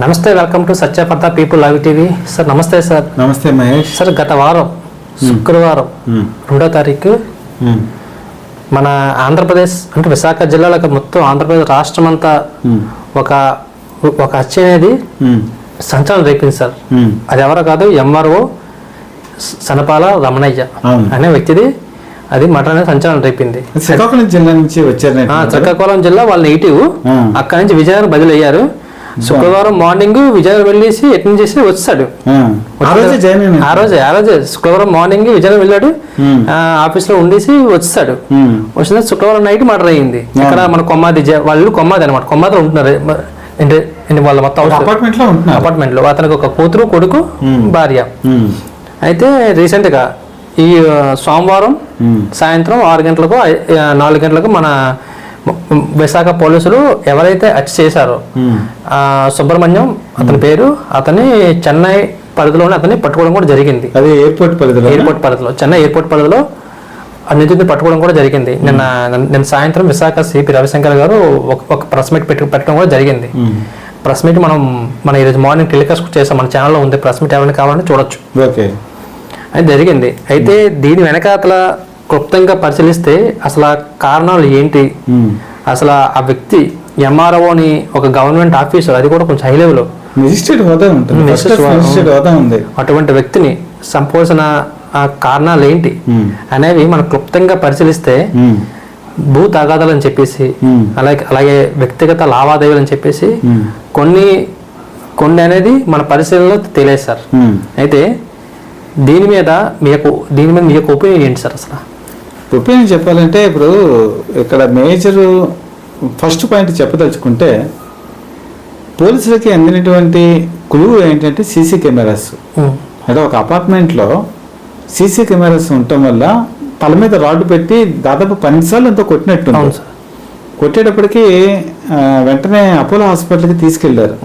నమస్తే welcome to Satya for the people live TV sir నమస్తే sir నమస్తే Mahesh sir గత వారం శుక్రవారం. రెండో తారీఖు. మన ఆంధ్రప్రదేశ్ అంటే విశాఖ జిల్లాలో మొత్తం ఆంధ్రప్రదేశ్ రాష్ట్రం అంతా. ఒక ఒక హత్య అనేది. సంచలనం రేపింది సార్. అది ఎవరో కాదు ఎంఆర్ఓ సనపాల రమణయ్య. అనే వ్యక్తిది అది మటన్ అనేది సంచలనం రేపింది శ్రీకాకుళం జిల్లా నుంచి వచ్చారు శ్రీకాకుళం జిల్లా వాళ్ళ నెగిటివ్ ఆ. అక్కడ నుంచి విజయనగరం బదిలీ అయ్యారు శుక్రవారం మార్నింగ్ విజయనగరం వెళ్ళేసి ఎట్లా చేసి వచ్చాడు. ఆ రోజే ఆ రోజే శుక్రవారం మార్నింగ్ విజయనగరం వెళ్ళాడు. ఆఫీస్లో ఉండేసి వచ్చాడు. వచ్చిన శుక్రవారం నైట్ మర్డర్ అయ్యింది. ఇక్కడ మన కొమ్మాది వాళ్ళు కొమ్మాది అనమాట కొమ్మాదిలో ఉంటున్నారు. వాళ్ళ మొత్తం అపార్ట్మెంట్లో అపార్ట్మెంట్లో. అతనికి ఒక కూతురు కొడుకు. భార్య. అయితే రీసెంట్గా ఈ సోమవారం. సాయంత్రం ఆరు గంటలకు నాలుగు గంటలకు మన విశాఖ పోలీసులు ఎవరైతే హత్య చేశారో సుబ్రహ్మణ్యం అతని పేరు అతని చెన్నై పరిధిలోనే అతన్ని పట్టుకోవడం కూడా జరిగింది. అది ఎయిర్పోర్ట్ పరిధిలో ఎయిర్పోర్ట్ పరిధిలో చెన్నై ఎయిర్పోర్ట్ పరిధిలో ఆ నిందితుడిని పట్టుకోవడం కూడా జరిగింది. నిన్న నిన్న సాయంత్రం విశాఖ సిపి రవిశంకర్ గారు ఒక ప్రెస్ మీట్ పెట్టి పెట్టడం కూడా జరిగింది. ప్రెస్ మీట్ మనం మన ఈరోజు మార్నింగ్ టెలికాస్ట్ చేసాం మన ఛానల్లో ఉంది ప్రెస్ మీట్ ఎవరైనా కావాలంటే చూడొచ్చు. ఓకే. అది జరిగింది. అయితే దీని వెనకాతల క్లుప్తంగా పరిశీలిస్తే అసలు ఆ కారణాలు ఏంటి. అసలు ఆ వ్యక్తి ఎంఆర్ఓని ఒక గవర్నమెంట్ ఆఫీసర్ అది కూడా కొంచెం హై లెవెల్ అటువంటి వ్యక్తిని ఆ కారణాలు ఏంటి. అనేవి మనం క్లుప్తంగా పరిశీలిస్తే. భూ తగాదాలు అని చెప్పేసి. అలాగే అలాగే వ్యక్తిగత లావాదేవీలు అని చెప్పేసి. కొన్ని కొన్ని అనేది మన పరిశీలనలో తెలియదు సార్. అయితే దీని మీద మీకు దీని మీద మీ యొక్క ఒపీనియన్ ఏంటి సార్ అసలు ఒపీనియన్ చెప్పాలంటే ఇప్పుడు ఇక్కడ మేజర్ ఫస్ట్ పాయింట్ చెప్పదలుచుకుంటే పోలీసులకి అందినటువంటి క్లూ ఏంటంటే సీసీ కెమెరాస్. అంటే ఒక అపార్ట్మెంట్లో సీసీ కెమెరాస్ ఉండటం వల్ల తల మీద రాడ్డు పెట్టి దాదాపు పన్నెండు సార్లు ఎంతో సార్. కొట్టేటప్పటికి వెంటనే అపోలో హాస్పిటల్కి తీసుకెళ్ళారు.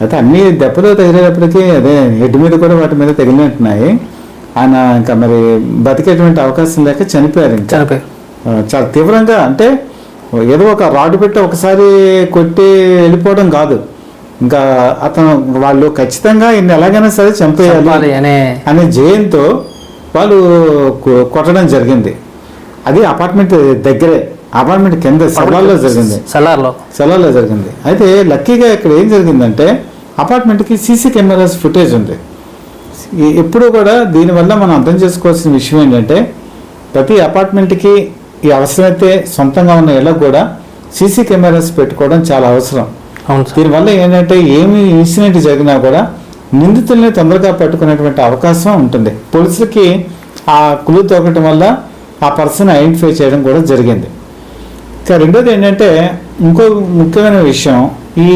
అయితే అన్ని దెబ్బలు తగిలేటప్పటికి అదే హెడ్ మీద కూడా వాటి మీద తగిలినట్టున్నాయి. ఆయన ఇంకా మరి బతికేటువంటి అవకాశం లేక చనిపోయారు ఇంకా. చనిపోయారు. చాలా తీవ్రంగా అంటే ఏదో ఒక రాడ్డు పెట్టి ఒకసారి కొట్టి వెళ్ళిపోవడం కాదు. ఇంకా అతను వాళ్ళు ఖచ్చితంగా ఇన్ని ఎలాగైనా సరే చంపేయాలి అనే అనే జయంతో వాళ్ళు కొట్టడం జరిగింది. అది అపార్ట్మెంట్ దగ్గరే అపార్ట్మెంట్ కింద సెలాల్లో జరిగింది. సెల్లార్లో. సెలాల్లో జరిగింది. అయితే లక్కీగా ఇక్కడ ఏం జరిగిందంటే అపార్ట్మెంట్కి సీసీ కెమెరాస్ ఫుటేజ్ ఉంది. ఎప్పుడూ కూడా దీనివల్ల మనం అర్థం చేసుకోవాల్సిన విషయం ఏంటంటే ప్రతి అపార్ట్మెంట్కి ఈ అవసరమైతే సొంతంగా ఉన్న ఇళ్ళకు కూడా సీసీ కెమెరాస్ పెట్టుకోవడం చాలా అవసరం. అవును దీనివల్ల ఏంటంటే ఏమి ఇన్సిడెంట్ జరిగినా కూడా నిందితుల్ని తొందరగా పట్టుకునేటువంటి అవకాశం ఉంటుంది. పోలీసులకి ఆ క్లూ తోకటం వల్ల ఆ పర్సన్ ఐడెంటిఫై చేయడం కూడా జరిగింది. ఇక రెండోది ఏంటంటే ఇంకో ముఖ్యమైన విషయం ఈ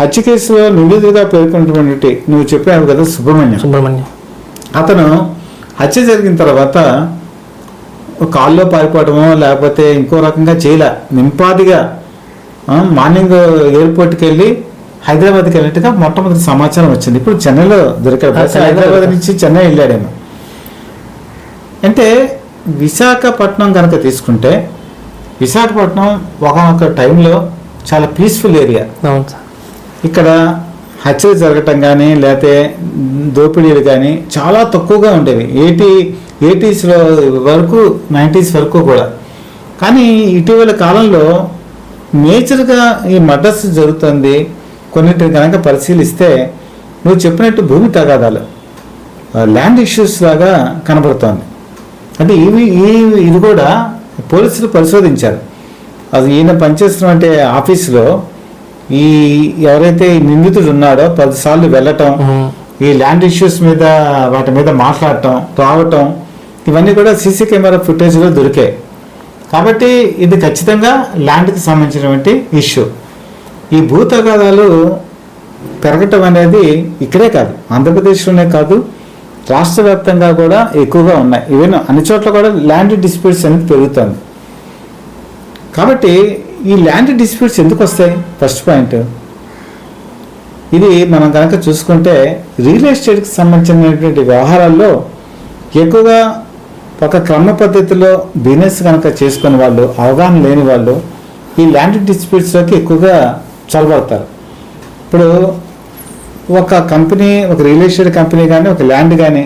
హత్య కేసులో నిందితుడిగా పేర్కొన్నటువంటి నువ్వు చెప్పావు కదా సుబ్రహ్మణ్యం. సుబ్రహ్మణ్యం. అతను హత్య జరిగిన తర్వాత ఒక కాల్లో పారిపోవడమో లేకపోతే ఇంకో రకంగా చేయలే నింపాదిగా మార్నింగ్ ఎయిర్పోర్ట్కి వెళ్ళి హైదరాబాద్కి వెళ్ళినట్టుగా మొట్టమొదటి సమాచారం వచ్చింది. ఇప్పుడు చెన్నైలో దొరికాడు. హైదరాబాద్. నుంచి చెన్నై వెళ్ళాడేమో. అంటే విశాఖపట్నం కనుక తీసుకుంటే విశాఖపట్నం ఒకనొక టైంలో చాలా పీస్ఫుల్ ఏరియా అవును సార్. ఇక్కడ హత్యలు జరగటం కానీ లేకపోతే దోపిడీలు కానీ చాలా తక్కువగా ఉండేవి. ఎయిటీ ఎయిటీస్లో వరకు నైంటీస్ వరకు కూడా. కానీ ఇటీవల కాలంలో మేజర్గా ఈ మర్డర్స్ జరుగుతుంది. కొన్నిటిని కనుక పరిశీలిస్తే నువ్వు చెప్పినట్టు భూమి తగాదాలు ల్యాండ్ ఇష్యూస్ లాగా కనబడుతోంది. అంటే ఇవి ఈ ఇది కూడా పోలీసులు పరిశోధించారు. అది ఈయన పనిచేస్తున్నటువంటి ఆఫీసులో ఈ ఎవరైతే ఈ నిందితుడు ఉన్నాడో పదిసార్లు వెళ్ళటం ఈ ల్యాండ్ ఇష్యూస్ మీద వాటి మీద మాట్లాడటం రావటం ఇవన్నీ కూడా సీసీ కెమెరా ఫుటేజ్లో దొరికాయి. కాబట్టి ఇది ఖచ్చితంగా ల్యాండ్కి సంబంధించినటువంటి ఇష్యూ. ఈ భూ తగాదాలు పెరగటం అనేది ఇక్కడే కాదు ఆంధ్రప్రదేశ్లోనే కాదు రాష్ట్ర వ్యాప్తంగా కూడా ఎక్కువగా ఉన్నాయి. ఈవెన్ అన్ని చోట్ల కూడా ల్యాండ్ డిస్ప్యూట్స్ అనేది పెరుగుతుంది. కాబట్టి ఈ ల్యాండ్ డిస్ప్యూట్స్ ఎందుకు వస్తాయి? ఫస్ట్ పాయింట్ ఇది మనం కనుక చూసుకుంటే రియల్ ఎస్టేట్కి సంబంధించినటువంటి వ్యవహారాల్లో ఎక్కువగా ఒక క్రమ పద్ధతిలో బిజినెస్ కనుక చేసుకునే వాళ్ళు అవగాహన లేని వాళ్ళు ఈ ల్యాండ్ డిస్ప్యూట్స్లోకి ఎక్కువగా చొలబడతారు ఇప్పుడు ఒక కంపెనీ ఒక రియల్ ఎస్టేట్ కంపెనీ కానీ ఒక ల్యాండ్ కానీ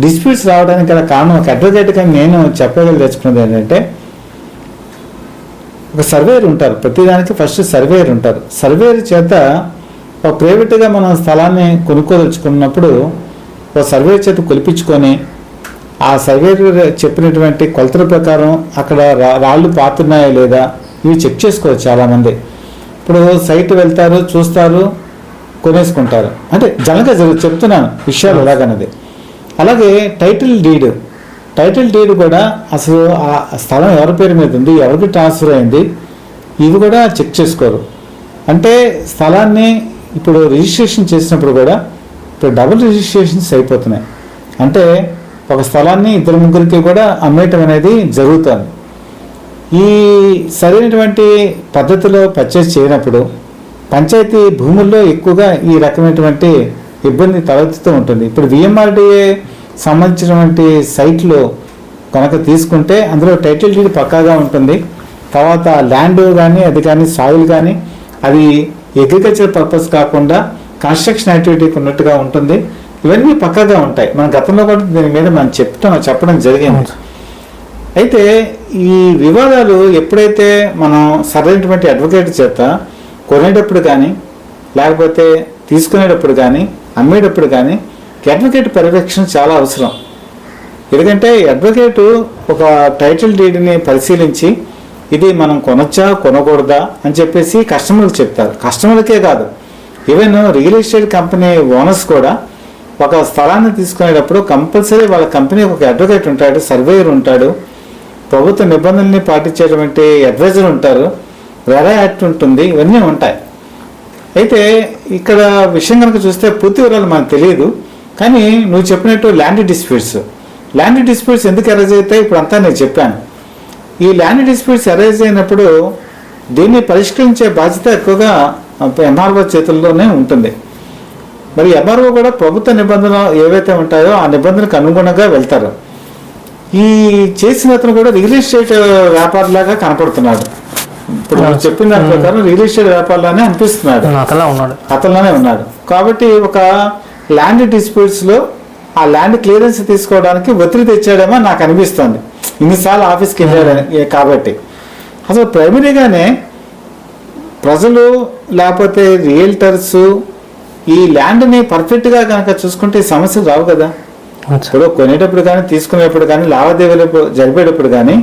డిస్ప్యూట్స్ రావడానికి గల కారణం ఒక అడ్వకేట్ కానీ నేను చెప్పగలి తెచ్చుకున్నది ఏంటంటే ఒక సర్వేయర్ ఉంటారు. ప్రతిదానికి ఫస్ట్ సర్వేయర్ ఉంటారు. సర్వేయర్ చేత ఒక ప్రైవేట్గా మనం స్థలాన్ని కొనుక్కోదలుచుకున్నప్పుడు ఒక సర్వేయర్ చేత కొలిపించుకొని ఆ సర్వేయర్ చెప్పినటువంటి కొలతల ప్రకారం అక్కడ రాళ్ళు పాతున్నాయా లేదా ఇవి చెక్ చేసుకోవచ్చు చాలామంది. ఇప్పుడు సైట్ వెళ్తారు చూస్తారు కొనేసుకుంటారు. అంటే జనగా జరుగు చెప్తున్నాను విషయాలు ఎలాగన్నది అలాగే టైటిల్ డీడ్ టైటిల్ డీడ్ కూడా అసలు ఆ స్థలం ఎవరి పేరు మీద ఉంది ఎవరికి ట్రాన్స్ఫర్ అయింది ఇవి కూడా చెక్ చేసుకోరు. అంటే స్థలాన్ని ఇప్పుడు రిజిస్ట్రేషన్ చేసినప్పుడు కూడా ఇప్పుడు డబుల్ రిజిస్ట్రేషన్స్ అయిపోతున్నాయి. అంటే ఒక స్థలాన్ని ఇద్దరు ముగ్గురికి కూడా అమ్మేయటం అనేది జరుగుతుంది. ఈ సరైనటువంటి పద్ధతిలో పర్చేస్ చేయనప్పుడు పంచాయతీ భూముల్లో ఎక్కువగా ఈ రకమైనటువంటి ఇబ్బంది తలెత్తుతూ ఉంటుంది. ఇప్పుడు విఎంఆర్డిఏ సంబంధించినటువంటి సైట్లు కనుక తీసుకుంటే అందులో టైటిల్ డీడ్ పక్కాగా ఉంటుంది. తర్వాత ల్యాండ్ కానీ అది కానీ సాయిల్ కానీ అది అగ్రికల్చర్ పర్పస్ కాకుండా కన్స్ట్రక్షన్ యాక్టివిటీకి ఉన్నట్టుగా ఉంటుంది. ఇవన్నీ పక్కాగా ఉంటాయి. మన గతంలో కూడా దీని మీద మనం చెప్తాం చెప్పడం జరిగింది. అయితే ఈ వివాదాలు ఎప్పుడైతే మనం సరైనటువంటి అడ్వకేట్ చేత కొనేటప్పుడు కానీ లేకపోతే తీసుకునేటప్పుడు కానీ అమ్మేటప్పుడు కానీ అడ్వకేట్ పర్యవేక్షణ చాలా అవసరం. ఎందుకంటే అడ్వకేటు ఒక టైటిల్ డీడ్ని పరిశీలించి ఇది మనం కొనొచ్చా కొనకూడదా అని చెప్పేసి కస్టమర్లకు చెప్తారు. కస్టమర్లకే కాదు even real estate company owners కూడా ఒక స్థలాన్ని తీసుకునేటప్పుడు కంపల్సరీ వాళ్ళ కంపెనీ ఒక అడ్వకేట్ ఉంటాడు సర్వేయర్ ఉంటాడు ప్రభుత్వ నిబంధనల్ని పాటించేటువంటి అడ్వైజర్ ఉంటారు రెరా యాక్ట్ ఉంటుంది ఇవన్నీ ఉంటాయి. అయితే ఇక్కడ విషయం కనుక చూస్తే పూర్తి వివరాలు మనకు తెలియదు. కానీ నువ్వు చెప్పినట్టు ల్యాండ్ డిస్ప్యూట్స్ ల్యాండ్ డిస్ప్యూట్స్ ఎందుకు అరైజ్ అవుతాయి? ఇప్పుడు అంతా నేను చెప్పాను. ఈ ల్యాండ్ డిస్ప్యూట్స్ అరైజ్ అయినప్పుడు దీన్ని పరిష్కరించే బాధ్యత ఎక్కువగా ఎంఆర్ఓ చేతుల్లోనే ఉంటుంది. మరి ఎంఆర్ఓ కూడా ప్రభుత్వ నిబంధనలు ఏవైతే ఉంటాయో ఆ నిబంధనలకు అనుగుణంగా వెళ్తారు. ఈ చేసిన అతను కూడా రియల్ ఎస్టేట్ వ్యాపారిలాగా కనపడుతున్నాడు. ఇప్పుడు చెప్పిన దాని ప్రకారం రియల్ ఎస్టేట్ వ్యాపారిలానే అనిపిస్తున్నాడు. అతనిలోనే ఉన్నాడు. కాబట్టి ఒక ల్యాండ్ డిస్ప్యూట్స్లో ఆ ల్యాండ్ క్లియరెన్స్ తీసుకోవడానికి ఒత్తిడి తెచ్చాడేమో నాకు అనిపిస్తుంది. ఇన్నిసార్లు ఆఫీస్కి వెళ్ళాడని ఏ- కాబట్టి. అసలు ప్రైమరీగానే ప్రజలు లేకపోతే రియల్టర్స్ ఈ ల్యాండ్ని పర్ఫెక్ట్గా కనుక చూసుకుంటే సమస్యలు రావు కదా. ఇప్పుడు కొనేటప్పుడు కానీ తీసుకునేటప్పుడు కానీ లావాదేవీలు జరిపేటప్పుడు కానీ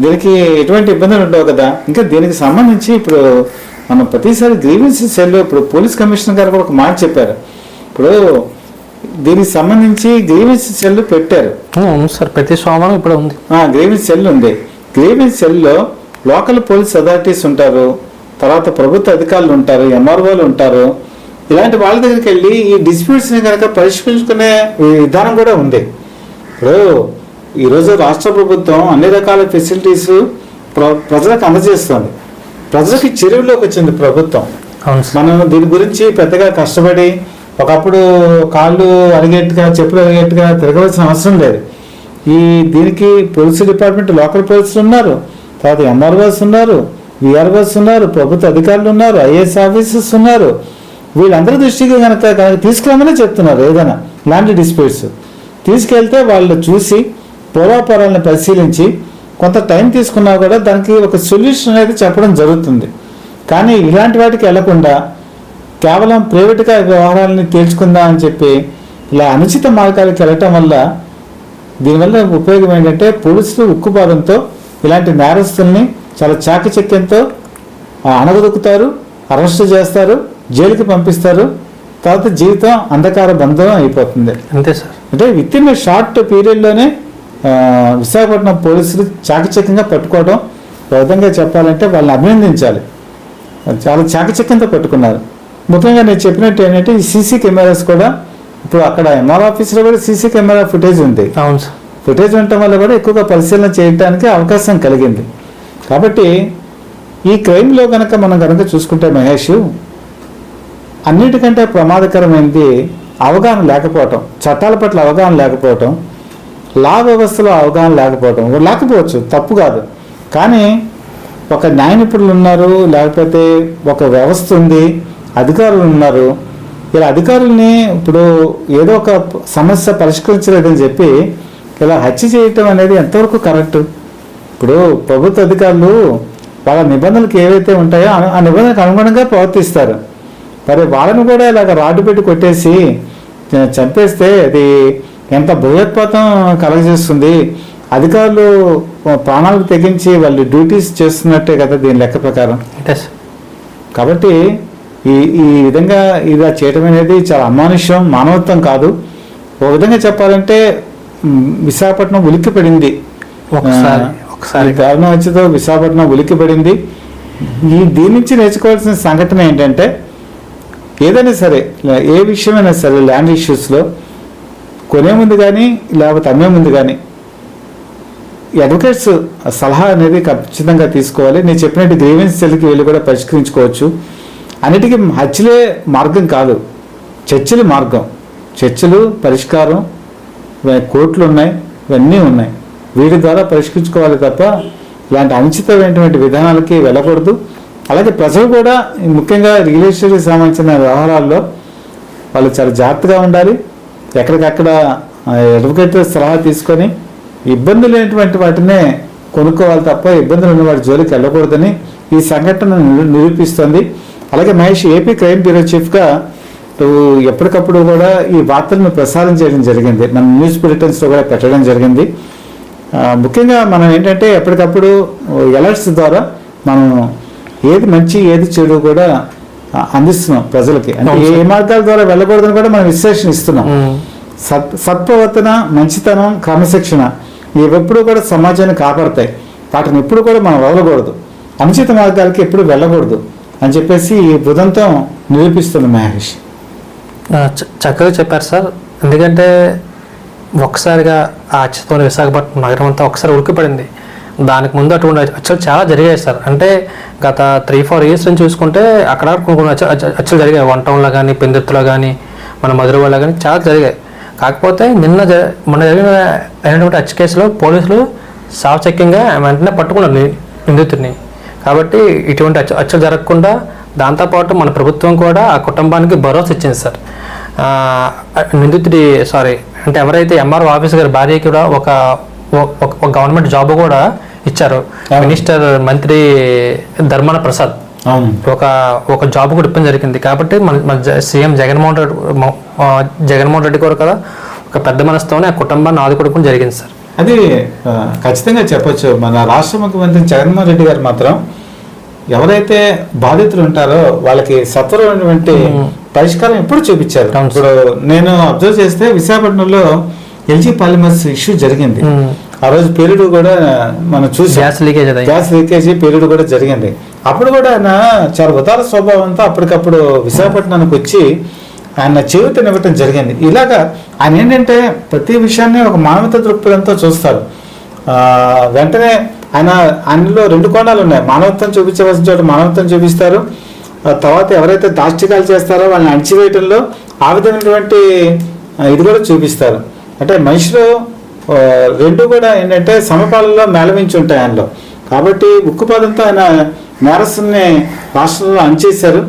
దీనికి ఎటువంటి ఇబ్బందులు ఉండవు కదా. ఇంకా దీనికి సంబంధించి ఇప్పుడు మనం ప్రతిసారి గ్రీవెన్స్ సెల్ ఇప్పుడు పోలీస్ కమిషనర్ గారు కూడా ఒక మాట చెప్పారు. ఇప్పుడు దీనికి సంబంధించి గ్రీవెన్స్ సెల్ పెట్టారు. అవును సార్ ప్రతి సోమవారం ఇప్పుడు ఉంది. గ్రీవెన్స్ సెల్ ఉంది. గ్రీవెన్స్ సెల్లో లోకల్ పోలీస్ అథారిటీస్ ఉంటారు తర్వాత ప్రభుత్వ అధికారులు ఉంటారు ఎంఆర్ఓలు ఉంటారు. ఇలాంటి వాళ్ళ దగ్గరికి వెళ్ళి ఈ disputes ని కనుక పరిష్కరించుకునే విధానం కూడా ఉంది. ఇప్పుడు ఈరోజు రాష్ట్ర ప్రభుత్వం అన్ని రకాల ఫెసిలిటీస్ ప్రజలకు అందజేస్తుంది. ప్రజలకి చెరువులోకి వచ్చింది ప్రభుత్వం. మనం దీని గురించి పెద్దగా కష్టపడి ఒకప్పుడు కాళ్ళు అరిగేట్టుగా చెప్పులు అరిగేట్టుగా తిరగవలసిన అవసరం లేదు. ఈ దీనికి పోలీసు డిపార్ట్మెంట్ లోకల్ పోలీసులు ఉన్నారు. తర్వాత ఎంఆర్ఓస్ ఉన్నారు విఆర్ఓస్ ఉన్నారు ప్రభుత్వ అధికారులు ఉన్నారు ఐఏఎస్ ఆఫీసర్స్ ఉన్నారు. వీళ్ళందరి దృష్టికి కనుక కనుక తీసుకురామని చెప్తున్నారు ఏదైనా లాంటి డిస్ప్యూట్స్. తీసుకెళ్తే వాళ్ళు చూసి పూర్వాపరాలను పరిశీలించి కొంత టైం తీసుకున్నా కూడా దానికి ఒక సొల్యూషన్ అనేది చెప్పడం జరుగుతుంది. కానీ ఇలాంటి వాటికి వెళ్ళకుండా కేవలం ప్రైవేట్గా వ్యవహారాలని తేల్చుకుందాం అని చెప్పి ఇలా అనుచిత మార్గాలకు వెళ్ళటం వల్ల దీనివల్ల ఉపయోగం ఏంటంటే పోలీసులు ఉక్కుపాదంతో ఇలాంటి నేరస్తుల్ని చాలా చాకచక్యంతో అణగదొక్కుతారు అరెస్ట్ చేస్తారు జైలుకి పంపిస్తారు. తర్వాత జీవితం అంధకార బంధం అయిపోతుంది. అంతే సార్. అంటే విత్ ఇన్ షార్ట్ పీరియడ్లోనే విశాఖపట్నం పోలీసులు చాకచక్యంగా పట్టుకోవడం ఒక విధంగా చెప్పాలంటే వాళ్ళని అభినందించాలి. చాలా చాకచక్యంతో పట్టుకున్నారు. ముఖ్యంగా నేను చెప్పినట్టు ఏంటంటే ఈ సీసీ కెమెరాస్ కూడా ఇప్పుడు అక్కడ ఎంఆర్ ఆఫీస్లో కూడా సీసీ కెమెరా ఫుటేజ్ ఉంది. అవును సార్. ఫుటేజ్ ఉండటం వల్ల కూడా ఎక్కువగా పరిశీలన చేయడానికి అవకాశం కలిగింది. కాబట్టి ఈ క్రైమ్లో కనుక మనం కనుక చూసుకుంటే మహేష్ అన్నిటికంటే ప్రమాదకరమైనది అవగాహన లేకపోవటం చట్టాల పట్ల అవగాహన లేకపోవటం లా వ్యవస్థలో అవగాహన లేకపోవటం. లేకపోవచ్చు తప్పు కాదు. కానీ ఒక న్యాయ నిపుణులు ఉన్నారు లేకపోతే ఒక వ్యవస్థ ఉంది అధికారులు ఉన్నారు. ఇలా అధికారుల్ని ఇప్పుడు ఏదో ఒక సమస్య పరిష్కరించలేదని చెప్పి ఇలా హత్య చేయటం అనేది ఎంతవరకు కరెక్ట్? ఇప్పుడు ప్రభుత్వ అధికారులు వాళ్ళ నిబంధనలకు ఏవైతే ఉంటాయో ఆ- నిబంధనలకు అనుగుణంగా ప్రవర్తిస్తారు. మరి వాళ్ళని కూడా ఇలాగ రాడ్డు పెట్టి కొట్టేసి చంపేస్తే అది ఎంత భయోత్పాతం కలగజేస్తుంది? అధికారులు ప్రాణాలకు తెగించి వాళ్ళు డ్యూటీస్ చేస్తున్నట్టే కదా దీని లెక్క ప్రకారం. కాబట్టి ఈ ఈ విధంగా ఇలా చేయటం అనేది చాలా అమానుష్యం మానవత్వం కాదు. ఒక విధంగా చెప్పాలంటే విశాఖపట్నం ఉలిక్కి పడింది ఒకసారి. ఒకసారి కారణం వచ్చేతో విశాఖపట్నం ఉలిక్కి పడింది ఈ దీని నుంచి నేర్చుకోవాల్సిన సంఘటన ఏంటంటే ఏదైనా సరే ఏ విషయమైనా సరే ల్యాండ్ ఇష్యూస్లో కొనే ముందు కానీ లేకపోతే అమ్మే ముందు కానీ అడ్వకేట్స్ సలహా అనేది ఖచ్చితంగా తీసుకోవాలి. నేను చెప్పినట్టు గ్రీవెన్స్ సెల్కి వెళ్ళి కూడా పరిష్కరించుకోవచ్చు. అన్నిటికీ హత్యలే మార్గం కాదు. చర్చలు మార్గం. చర్చలు పరిష్కారం కోర్టులు ఉన్నాయి ఇవన్నీ ఉన్నాయి. వీటి ద్వారా పరిష్కరించుకోవాలి తప్ప ఇలాంటి అనుచితమైనటువంటి విధానాలకి వెళ్ళకూడదు. అలాగే ప్రజలు కూడా ముఖ్యంగా రియల్ ఎస్టేట్కి సంబంధించిన వ్యవహారాల్లో వాళ్ళు చాలా జాగ్రత్తగా ఉండాలి. ఎక్కడికక్కడ అడ్వకేట్ సలహా తీసుకొని ఇబ్బందులు లేనటువంటి వాటినే కొనుక్కోవాలి తప్ప ఇబ్బందులు ఉన్న వాటి జోలికి వెళ్ళకూడదని ఈ సంఘటన నిరూపిస్తుంది. అలాగే మహేష్ ఏపీ క్రైమ్ బ్యూరో చీఫ్గా నువ్వు ఎప్పటికప్పుడు కూడా ఈ వార్తలను ప్రసారం చేయడం జరిగింది. మన న్యూస్ బులెటిన్స్లో కూడా పెట్టడం జరిగింది. ముఖ్యంగా మనం ఏంటంటే ఎప్పటికప్పుడు ఎలర్ట్స్ ద్వారా మనం ఏది మంచి ఏది చెడు కూడా అందిస్తున్నాం ప్రజలకి. అంటే ఏ మార్గాల ద్వారా వెళ్ళకూడదని కూడా మనం విశ్లేషణ ఇస్తున్నాం. సత్ సత్ప్రవర్తన మంచితనం క్రమశిక్షణ ఇవెప్పుడు కూడా సమాజాన్ని కాపాడతాయి. వాటిని ఎప్పుడు కూడా మనం వదలకూడదు. అనుచిత మార్గాలకి ఎప్పుడు వెళ్ళకూడదు. అని చెప్పేసి ఈ బృదంతం నిరూపిస్తుంది మహర్షి. చక్కగా చెప్పారు సార్. ఎందుకంటే ఒక్కసారిగా ఆ అచ్చతో విశాఖపట్నం నగరం అంతా ఒకసారి ఉడికిపడింది దానికి ముందు అటువంటి అచ్చలు చాలా జరిగాయి సార్. అంటే గత త్రీ ఫోర్ ఇయర్స్ నుంచి చూసుకుంటే అక్కడ కొన్ని కొన్ని అచ్చలు జరిగాయి. వన్ టౌన్లో కానీ పెందుర్తిలో కానీ మన మధురవాడలో కానీ చాలా జరిగాయి. కాకపోతే నిన్న జ మొన్న జరిగిన అయినటువంటి అచ్చ కేసులో పోలీసులు సావచక్యంగా వెంటనే పట్టుకున్నారు నిందితుడిని. కాబట్టి ఇటువంటి అచ్చ అచ్చలు జరగకుండా దాంతోపాటు మన ప్రభుత్వం కూడా ఆ కుటుంబానికి భరోసా ఇచ్చింది సార్. నిందితుడి సారీ అంటే ఎవరైతే ఎంఆర్ఓ ఆఫీసర్ గారి భార్యకి కూడా ఒక ఒక- గవర్నమెంట్ జాబ్ కూడా ఇచ్చారు. మినిస్టర్ మంత్రి ధర్మాన ప్రసాద్. ఒక ఒక జాబ్ కూడా ఇప్పడం జరిగింది. కాబట్టి మన మన సీఎం జగన్మోహన్ రెడ్డి జగన్మోహన్ రెడ్డి గారు కదా ఒక పెద్ద మనసుతోనే ఆ కుటుంబాన్ని ఆదుకోవడం జరిగింది సార్. అది ఖచ్చితంగా చెప్పొచ్చు. మన రాష్ట్ర ముఖ్యమంత్రి జగన్మోహన్ రెడ్డి గారు మాత్రం ఎవరైతే బాధితులు ఉంటారో వాళ్ళకి సత్వరమైనటువంటి పరిష్కారం ఎప్పుడు చూపించారు. ఇప్పుడు నేను అబ్జర్వ్ చేస్తే విశాఖపట్నంలో ఎల్జీ పాలిమర్స్ ఇష్యూ జరిగింది. ఆ రోజు పీరియడ్ కూడా మనం చూసాం. Gas leakage gas leakage period కూడా జరిగింది. అప్పుడు కూడా ఆయన చాలా ఉదార స్వభావంతో అప్పటికప్పుడు విశాఖపట్నానికి వచ్చి ఆయన చేయూతనివ్వటం జరిగింది. ఇలాగా ఆయన ఏంటంటే ప్రతి విషయాన్ని ఒక మానవత దృక్పథంతో చూస్తారు వెంటనే ఆయన ఆయనలో రెండు కోణాలు ఉన్నాయి. మానవత్వం చూపించవలసిన చోట మానవత్వం చూపిస్తారు. తర్వాత ఎవరైతే దాష్టికాలు చేస్తారో వాళ్ళని అణిచివేయటంలో ఆ విధమైనటువంటి ఇది కూడా చూపిస్తారు. అంటే మనిషిలో రెండు కూడా ఏంటంటే సమపాలలో మేళవించి ఉంటాయి ఆయనలో. కాబట్టి ఉక్కుపాదంతో ఆయన నేరస్తుల్ని రాష్ట్రంలో అణిచేశారు.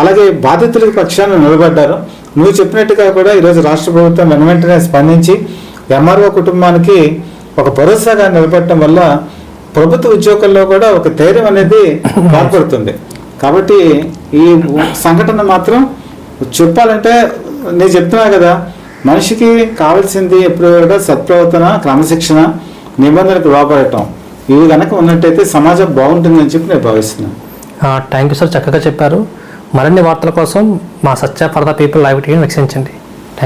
అలాగే బాధితుల పక్షాన నిలబడ్డారు. నువ్వు చెప్పినట్టుగా కూడా ఈరోజు రాష్ట్ర ప్రభుత్వం వెన వెంటనే స్పందించి ఎంఆర్ఓ కుటుంబానికి ఒక భరోసాగా నిలబడటం వల్ల ప్రభుత్వ ఉద్యోగుల్లో కూడా ఒక ధైర్యం అనేది ఏర్పడుతుంది. కాబట్టి ఈ సంఘటన మాత్రం చెప్పాలంటే నేను చెప్తున్నా కదా మనిషికి కావాల్సింది ఎప్పుడు కూడా సత్ప్రవర్తన క్రమశిక్షణ నిబంధనలకు లోపడటం ఇవి కనుక ఉన్నట్టయితే సమాజం బాగుంటుందని చెప్పి నేను భావిస్తున్నాను. థ్యాంక్ యూ సార్ చక్కగా చెప్పారు. మరిన్ని వార్తల కోసం మా Satya for the people live టీవీని వీక్షించండి.